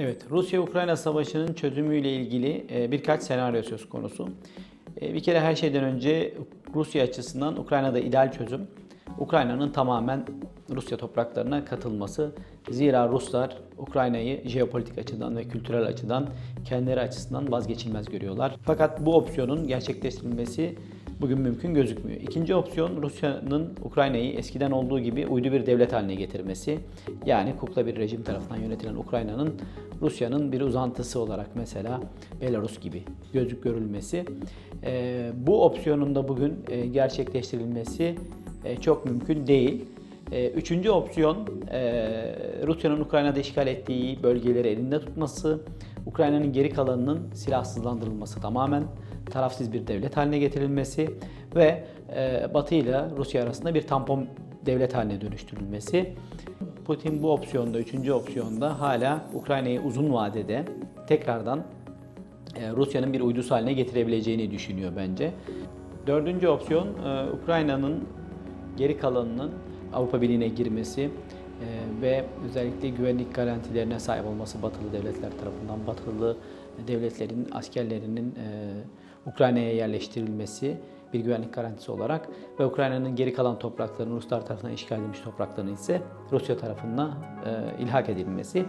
Evet, Rusya-Ukrayna savaşının çözümüyle ilgili e, birkaç senaryo söz konusu. E, Bir kere her şeyden önce Rusya açısından Ukrayna'da ideal çözüm Ukrayna'nın tamamen Rusya topraklarına katılması. Zira Ruslar Ukrayna'yı jeopolitik açıdan ve kültürel açıdan kendileri açısından vazgeçilmez görüyorlar. Fakat bu opsiyonun gerçekleştirilmesi bugün mümkün gözükmüyor. İkinci opsiyon Rusya'nın Ukrayna'yı eskiden olduğu gibi uydu bir devlet haline getirmesi. Yani kukla bir rejim tarafından yönetilen Ukrayna'nın Rusya'nın bir uzantısı olarak mesela Belarus gibi gözük görülmesi. Ee, bu opsiyonun da bugün e, gerçekleştirilmesi e, çok mümkün değil. E, Üçüncü opsiyon e, Rusya'nın Ukrayna'da işgal ettiği bölgeleri elinde tutması, Ukrayna'nın geri kalanının silahsızlandırılması tamamen tarafsız bir devlet haline getirilmesi ve e, Batı ile Rusya arasında bir tampon devlet haline dönüştürülmesi. Putin bu opsiyonda, üçüncü opsiyonda hala Ukrayna'yı uzun vadede tekrardan e, Rusya'nın bir uydusu haline getirebileceğini düşünüyor bence. Dördüncü opsiyon e, Ukrayna'nın geri kalanının Avrupa Birliği'ne girmesi ve özellikle güvenlik garantilerine sahip olması batılı devletler tarafından batılı devletlerin askerlerinin e, Ukrayna'ya yerleştirilmesi bir güvenlik garantisi olarak ve Ukrayna'nın geri kalan topraklarının Ruslar tarafından işgal edilmiş topraklarının ise Rusya tarafından e, ilhak edilmesi.